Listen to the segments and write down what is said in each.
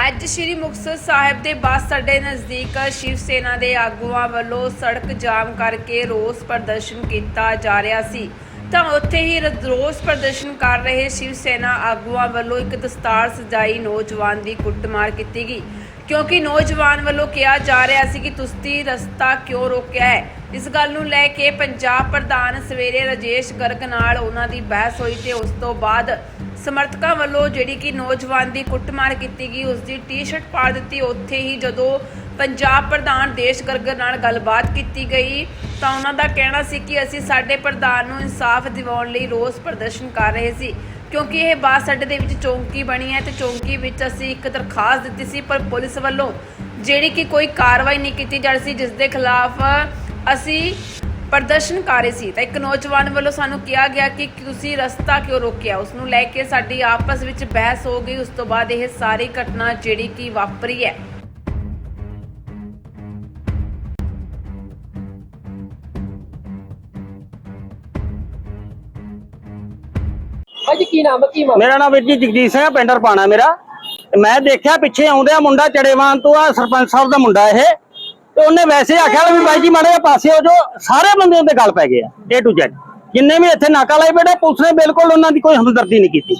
ਅੱਜ ਸ਼੍ਰੀ ਮੁਕਤਸਰ ਸਾਹਿਬ ਦੇ ਬੱਸ ਅੱਡੇ ਨਜ਼ਦੀਕ ਸ਼ਿਵ ਸੈਨਾ ਦੇ ਆਗੂਆਂ ਵੱਲੋਂ ਸੜਕ ਜਾਮ ਕਰਕੇ ਰੋਸ ਪ੍ਰਦਰਸ਼ਨ ਕੀਤਾ ਜਾ ਰਿਹਾ ਸੀ। ਤਾਂ ਉੱਥੇ ਹੀ ਰੋਸ ਪ੍ਰਦਰਸ਼ਨ ਕਰ ਰਹੇ ਸ਼ਿਵ ਸੈਨਾ ਆਗੂਆਂ ਵੱਲੋਂ ਇੱਕ ਦਸਤਾਰ ਸਜਾਈ ਨੌਜਵਾਨ ਦੀ ਕੁੱਟਮਾਰ ਕੀਤੀ ਗਈ। ਕਿਉਂਕਿ ਨੌਜਵਾਨ ਵੱਲੋਂ ਕਿਹਾ ਜਾ ਰਿਹਾ ਸੀ ਕਿ ਤੁਸੀਂ ਰਸਤਾ ਕਿਉਂ ਰੋਕਿਆ ਹੈ? ਇਸ ਗੱਲ ਨੂੰ ਲੈ ਕੇ ਪੰਜਾਬ ਪ੍ਰਧਾਨ ਸਵੇਰੇ ਰਜੇਸ਼ ਗਰਗ ਨਾਲ ਉਹਨਾਂ ਦੀ ਬਹਿਸ ਹੋਈ ਤੇ ਉਸ ਤੋਂ ਬਾਅਦ ਸਮਰਥਕਾਂ ਵੱਲੋਂ ਜਿਹੜੀ ਕਿ ਨੌਜਵਾਨ ਦੀ ਕੁੱਟਮਾਰ ਕੀਤੀ ਗਈ, ਉਸ ਦੀ ਟੀ-ਸ਼ਰਟ ਪਾੜ ਦਿੱਤੀ। ਉੱਥੇ ਹੀ ਜਦੋਂ ਪੰਜਾਬ ਪ੍ਰਧਾਨ ਦੇਸ਼ ਗਰਗਰ ਨਾਲ ਗੱਲਬਾਤ ਕੀਤੀ ਗਈ, ਤਾਂ ਉਹਨਾਂ ਦਾ ਕਹਿਣਾ ਸੀ ਕਿ ਅਸੀਂ ਸਾਡੇ ਪ੍ਰਧਾਨ ਨੂੰ ਇਨਸਾਫ ਦਿਵਾਉਣ ਲਈ ਰੋਸ ਪ੍ਰਦਰਸ਼ਨ ਕਰ ਰਹੇ ਸੀ, ਕਿਉਂਕਿ ਇਹ ਬੱਸ ਅੱਡੇ ਦੇ ਵਿੱਚ ਚੌਂਕੀ ਬਣੀ ਹੈ ਤੇ ਚੌਂਕੀ ਵਿੱਚ ਅਸੀਂ ਇੱਕ ਦਰਖਾਸਤ ਦਿੱਤੀ ਸੀ, ਪਰ ਪੁਲਿਸ ਵੱਲੋਂ ਜਿਹੜੀ ਕਿ ਕੋਈ ਕਾਰਵਾਈ ਨਹੀਂ ਕੀਤੀ ਜਾ ਰਹੀ ਸੀ, ਜਿਸ ਦੇ ਖਿਲਾਫ ਅਸੀਂ ਪ੍ਰਦਰਸ਼ਨ ਕਰ ਰਹੇ ਸੀ। ਤਾਂ ਇੱਕ ਨੌਜਵਾਨ ਵੱਲੋਂ ਸਾਨੂੰ ਕਿਹਾ ਗਿਆ ਕਿ ਤੁਸੀਂ ਰਸਤਾ ਕਿਉਂ ਰੋਕਿਆ? ਉਸ ਨੂੰ ਲੈ ਕੇ ਸਾਡੀ ਆਪਸ ਵਿੱਚ ਬਹਿਸ ਹੋ ਗਈ। ਉਸ ਤੋਂ ਬਾਅਦ ਇਹ ਸਾਰੀ ਘਟਨਾ ਜਿਹੜੀ ਕਿ ਵਾਪਰੀ ਹੈ। ਭਾਜੀ ਕੀ ਨਾਮ ਹੈ? ਕੀ ਮਾਮਲਾ ਮੇਰਾ ਨਾਮ ਵੀਰ ਜੀ ਜਗਜੀਤ ਸਿੰਘ ਹੈ ਪਿੰਡ ਰਪਾਣਾ ਮੇਰਾ। ਮੈਂ ਦੇਖਿਆ ਪਿੱਛੇ ਆਉਂਦਿਆ ਮੁੰਡਾ ਚੜੇਵਾਨ ਤੋਂ ਆ ਸਰਪੰਚ ਸਾਹਿਬ ਦਾ ਮੁੰਡਾ ਇਹ। ਤੇ ਉਹਨੇ ਵੈਸੇ ਆਖਿਆ ਵੀ ਬਾਈ ਜੀ ਮਾੜੇ ਪਾਸੇ ਹੋ ਜੋ ਸਾਰੇ ਬੰਦੇ ਉਹਦੇ ਗੱਲ ਪੈ ਗਏ ਆ, A to Z ਜਿੰਨੇ ਵੀ ਇੱਥੇ ਨਾਕਾ ਲਾਈ ਬੈਠੇ, ਪੁਲਿਸ ਨੇ ਬਿਲਕੁਲ ਉਹਨਾਂ ਦੀ ਕੋਈ ਹਮਦਰਦੀ ਨਹੀਂ ਕੀਤੀ।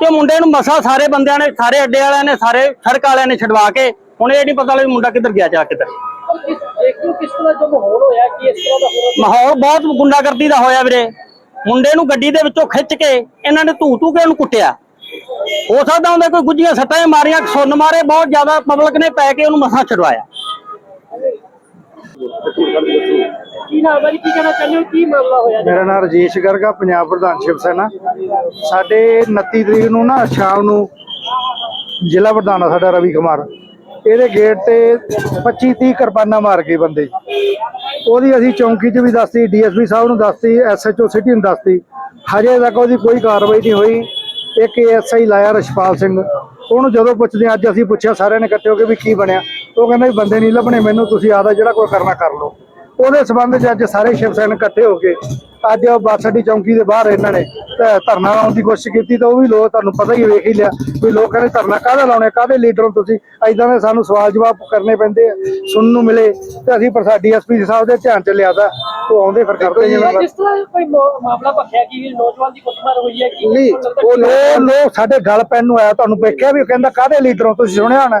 ਤੇ ਮੁੰਡੇ ਨੂੰ ਮਸਾ ਸਾਰੇ ਬੰਦਿਆਂ ਨੇ, ਸਾਰੇ ਅੱਡੇ ਵਾਲਿਆਂ ਨੇ, ਸਾਰੇ ਸੜਕ ਵਾਲਿਆਂ ਨੇ ਛਡਵਾ ਕੇ, ਹੁਣ ਇਹ ਨਹੀਂ ਪਤਾ ਵੀ ਮੁੰਡਾ ਕਿੱਧਰ ਗਿਆ ਜਾ ਕਿੱਧਰ। ਮਾਹੌਲ ਬਹੁਤ ਗੁੰਡਾਗਰਦੀ ਦਾ ਹੋਇਆ ਵੀਰੇ। ਮੁੰਡੇ ਨੂੰ ਗੱਡੀ ਦੇ ਵਿੱਚੋਂ ਖਿੱਚ ਕੇ ਇਹਨਾਂ ਨੇ ਧੂ ਧੂ ਕੇ ਉਹਨੂੰ ਕੁੱਟਿਆ। ਹੋ ਸਕਦਾ ਹੁੰਦਾ ਕੋਈ ਗੁੱਜੀਆਂ ਸੱਟਾਂ ਮਾਰੀਆਂ ਸੁੰਨ ਮਾਰੇ, ਬਹੁਤ ਜ਼ਿਆਦਾ ਪਬਲਿਕ ਨੇ ਪੈ ਕੇ ਉਹਨੂੰ ਮਸਾ ਛਡਵਾਇਆ। ਕੀ ਨਾਮ ਹੈ ਕੀ ਕਹਿਣਾ ਚਾਹੁੰਦੇ ਹੋ? ਕੀ ਮਾਮਲਾ ਹੋਇਆ ਜੀ? ਮੇਰਾ ਨਾਮ ਰਜੇਸ਼ ਗਰਗਾ ਪੰਜਾਬ ਪ੍ਰਧਾਨ ਸ਼ਿਵ ਸੈਨਾ। ਸਾਡੇ 29 ਤਰੀਕ ਨੂੰ ਨਾ ਸ਼ਾਮ ਨੂੰ ਜ਼ਿਲ੍ਹਾ ਪ੍ਰਧਾਨ ਆ ਸਾਡਾ ਰਵੀ ਕੁਮਾਰ। ਇਹਦੇ ਗੇਟ ਤੇ 25 30 ਕਿਰਪਾਨਾਂ ਮਾਰ ਕੇ ਬੰਦੇ। ਉਹਦੀ ਅਸੀਂ ਚੌਂਕੀ 'ਚ ਵੀ ਦੱਸਤੀ ਡੀਐਸਪੀ ਸਾਹਿਬ ਨੂੰ ਦੱਸਤੀ ਐਸਐਚਓ ਸਿਟੀ ਨੂੰ ਦੱਸਤੀ। ਹਜੇ ਤੱਕ ਉਹਦੀ ਕੋਈ ਕਾਰਵਾਈ ਨਹੀਂ ਹੋਈ। ਇੱਕ ਐਸਆਈ ਲਾਇਆ ਰਛਪਾਲ ਸਿੰਘ। ਉਹਨੂੰ ਜਦੋਂ ਪੁੱਛਦੇ ਹਾਂ, ਅੱਜ ਅਸੀਂ ਪੁੱਛਿਆ ਸਾਰਿਆਂ ਨੇ ਇਕੱਠੇ ਹੋ ਕੇ ਵੀ ਕੀ ਬਣਿਆ। ਉਹ ਕਹਿੰਦਾ ਵੀ ਬੰਦੇ ਨਹੀਂ ਲੱਭਣੇ ਮੈਨੂੰ ਤੁਸੀਂ ਆਦਾ ਜਿਹੜਾ ਕੋਈ ਕਰਨਾ ਕਰ ਲਓ। ਉਹਦੇ ਸਬੰਧ 'ਚ ਅੱਜ ਸਾਰੇ ਸ਼ਿਵ ਸੈਨਿਕ ਇਕੱਠੇ ਹੋ ਕੇ ਅੱਜ ਉਹ ਬੱਸ ਅੱਡੀ ਚੌਂਕੀ ਦੇ ਬਾਹਰ ਇਹਨਾਂ ਨੇ ਧਰਨਾ ਲਾਉਣ ਦੀ ਕੋਸ਼ਿਸ਼ ਕੀਤੀ ਤਾਂ ਉਹ ਵੀ ਲੋਕ ਤੁਹਾਨੂੰ ਪਤਾ ਹੀ ਵੇਖ ਹੀ ਲਿਆ ਵੀ ਲੋਕ ਕਹਿੰਦੇ ਧਰਨਾ ਕਾਹਦਾ ਲਾਉਣੇ ਕਾਹਦੇ ਲੀਡਰ ਤੁਸੀਂ? ਐਦਾਂ ਦੇ ਸਾਨੂੰ ਸਵਾਲ ਜਵਾਬ ਕਰਨੇ ਪੈਂਦੇ ਆ ਸੁਣਨ ਨੂੰ ਮਿਲੇ ਤੇ ਅਸੀਂ ਪਰ ਡੀਐਸਪੀ ਸਾਹਿਬ ਦੇ ਧਿਆਨ ਚ ਲਿਆਦਾ ਉਹ ਆਉਂਦੇ ਫਿਰ ਕਰਦੇ ਜਿਸ ਤਰ੍ਹਾਂ ਕੋਈ ਮਾਮਲਾ ਭਖਿਆ ਕਿ ਨੌਜਵਾਨ ਦੀ ਕੁੱਟਮਾਰ ਹੋਈ ਹੈ ਕਿ ਨਹੀਂ ਉਹ ਲੋਕ ਲੋਕ ਸਾਡੇ ਗੱਲ ਪੈਣ ਨੂੰ ਆਇਆ ਤੁਹਾਨੂੰ ਵੇਖਿਆ ਵੀ ਉਹ ਕਹਿੰਦਾ ਕਾਹਦੇ ਲੀਡਰ ਤੁਸੀਂ ਸੁਣਿਆ ਹੋਣਾ?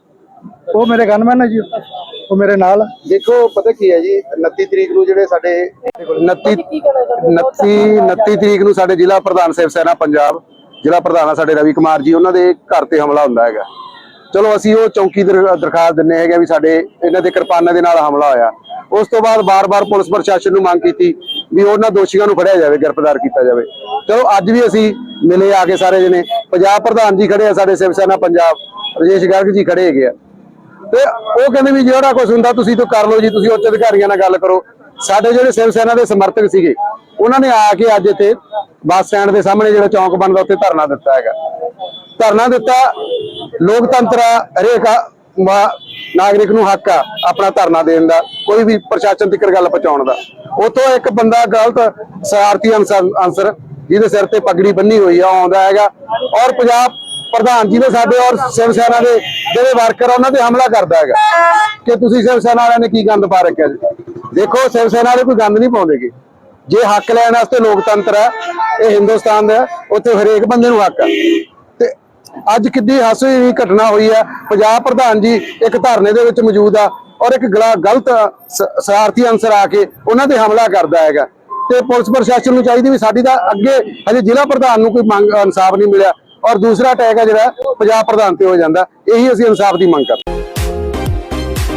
ਉਹ ਮੇਰੇ ਗਨਮੈਨ ਹੈ ਜੀ। ਉਹ ਮੇਰੇ ਨਾਲ। ਦੇਖੋ ਪਤਾ ਕੀ ਹੈ ਜੀ 29 ਤਰੀਕ ਨੂੰ ਜਿਹੜੇ ਸਾਡੇ 29 ਕੀ ਕਹਿਣਾ ਚਾਹੁੰਦੇ ਹੋ? 29 29 ਤਰੀਕ ਨੂੰ ਸਾਡੇ ਜ਼ਿਲ੍ਹਾ ਪ੍ਰਧਾਨ ਸਿਵ ਸੈਨਾ ਪੰਜਾਬ ਜ਼ਿਲ੍ਹਾ ਪ੍ਰਧਾਨ ਆ ਸਾਡੇ ਰਵੀ ਕੁਮਾਰ ਜੀ ਉਹਨਾਂ ਦੇ ਘਰ ਤੇ ਹਮਲਾ ਹੁੰਦਾ ਹੈਗਾ। ਚਲੋ ਅਸੀਂ ਉਹ ਚੌਂਕੀ ਦਰ- ਦਰਖਾਸਤ ਦਿੰਨੇ ਹੈਗੇ ਵੀ ਸਾਡੇ ਇਹਨਾਂ ਦੇ ਕਿਰਪਾਨਾਂ ਦੇ ਨਾਲ ਹਮਲਾ ਹੋਇਆ। ਉਸ ਤੋਂ ਬਾਅਦ ਬਾਰ-ਬਾਰ ਪੁਲਿਸ ਪ੍ਰਸ਼ਾਸਨ ਨੂੰ ਮੰਗ ਕੀਤੀ ਵੀ ਉਹਨਾਂ ਦੋਸ਼ੀਆਂ ਨੂੰ ਫੜਿਆ ਜਾਵੇ ਗ੍ਰਿਫਤਾਰ ਕੀਤਾ ਜਾਵੇ। ਚਲੋ ਅੱਜ ਵੀ ਅਸੀਂ ਮਿਲੇ ਆ ਕੇ ਸਾਰੇ ਜਣੇ। ਪੰਜਾਬ ਪ੍ਰਧਾਨ ਜੀ ਖੜੇ ਆ ਸਾਡੇ ਸਿਵ ਸੈਨਾ ਪੰਜਾਬ। ਰਜੇਸ਼ ਗਰਗ ਜੀ ਖੜੇ ਹੈਗੇ ਆ। ਤੇ ਉਹ ਕਹਿੰਦੇ ਵੀ ਜਿਹੜਾ ਕੁਝ ਹੁੰਦਾ ਤੁਸੀਂ ਤੋਂ ਕਰ ਲਓ ਜੀ, ਤੁਸੀਂ ਉੱਚ ਅਧਿਕਾਰੀਆਂ ਨਾਲ ਗੱਲ ਕਰੋ। ਸਾਡੇ ਜਿਹੜੇ ਸਿਵ ਸੈਨਾ ਦੇ ਸਮਰਥਕ ਸੀਗੇ, ਉਹਨਾਂ ਨੇ ਆ ਕੇ ਅੱਜ ਇੱਥੇ ਬੱਸ ਸਟੈਂਡ ਦੇ ਸਾਹਮਣੇ ਜਿਹੜਾ ਚੌਂਕ ਬਣਦਾ, ਉੱਥੇ ਧਰਨਾ ਦਿੱਤਾ ਹੈਗਾ। ਧਰਨਾ ਦਿੱਤਾ, ਲੋਕਤੰਤਰ ਹਰੇਕ ਨਾਗਰਿਕ ਨੂੰ ਹੱਕ ਆ ਆਪਣਾ ਧਰਨਾ ਦੇਣ ਦਾ, ਕੋਈ ਵੀ ਪ੍ਰਸ਼ਾਸਨ ਤੱਕ ਗੱਲ ਪਹੁੰਚਾਉਣ ਦਾ। ਉਤੋਂ ਇੱਕ ਬੰਦਾ ਗਲਤ ਸਾਰਥੀ ਅਨਸਰ, ਜਿਹਦੇ ਸਿਰ ਤੇ ਪਗੜੀ ਬੰਨੀ ਹੋਈ ਆ, ਉਹ ਆਉਂਦਾ ਹੈਗਾ। ਔਰ ਪੰਜਾਬ ਪ੍ਰਧਾਨ ਜੀ ਨੇ ਸਾਡੇ ਔਰ ਸਿਵ ਸੈਨਾ ਦੇ ਜਿਹੜੇ ਵਰਕਰ ਆ, ਉਹਨਾਂ ਤੇ ਹਮਲਾ ਕਰਦਾ ਹੈਗਾ। ਕਿ ਤੁਸੀਂ ਸਿਵ ਸੈਨਾ ਵਾਲਿਆਂ ਨੇ ਕੀ ਗੰਦ ਪਾ ਰੱਖਿਆ ਜੀ? ਦੇਖੋ ਸਿਵ ਸੈਨਾ ਵਾਲੇ ਕੋਈ ਗੰਦ ਨਹੀਂ ਪਾਉਂਦੇਗੇ ਜੇ ਹੱਕ ਲੈਣ ਵਾਸਤੇ ਲੋਕਤੰਤਰ ਹੈ, ਇਹ ਹਿੰਦੁਸਤਾਨ ਦਾ ਉੱਥੇ ਹਰੇਕ ਬੰਦੇ ਨੂੰ ਹੱਕ ਹੈ। ਤੇ ਅੱਜ ਕਿੱਡੀ ਹਾਸੋਹੀਣੀ ਘਟਨਾ ਹੋਈ ਹੈ ਪੰਜਾਬ ਪ੍ਰਧਾਨ ਜੀ ਇੱਕ ਧਰਨੇ ਦੇ ਵਿੱਚ ਮੌਜੂਦ ਆ ਔਰ ਇੱਕ ਗਲਾ- ਗਲਤ ਸ- ਸਾਰਥੀ ਅਨਸਰ ਆ ਕੇ ਉਹਨਾਂ ਤੇ ਹਮਲਾ ਕਰਦਾ ਹੈਗਾ। ਤੇ ਪੁਲਿਸ ਪ੍ਰਸ਼ਾਸਨ ਨੂੰ ਚਾਹੀਦੀ ਵੀ ਸਾਡੀ ਤਾਂ ਅੱਗੇ ਹਜੇ ਜ਼ਿਲ੍ਹਾ ਪ੍ਰਧਾਨ ਨੂੰ ਕੋਈ ਮੰਗ, ਇਨਸਾਫ ਨਹੀਂ ਮਿਲਿਆ। ਔਰ ਦੂਸਰਾ ਅਟੈਕ ਹੈ ਜਿਹੜਾ ਪੰਜਾਬ ਪ੍ਰਧਾਨ ਤੇ ਹੋ ਜਾਂਦਾ। ਇਹੀ ਅਸੀਂ ਇਨਸਾਫ ਦੀ ਮੰਗ ਕਰਦੇ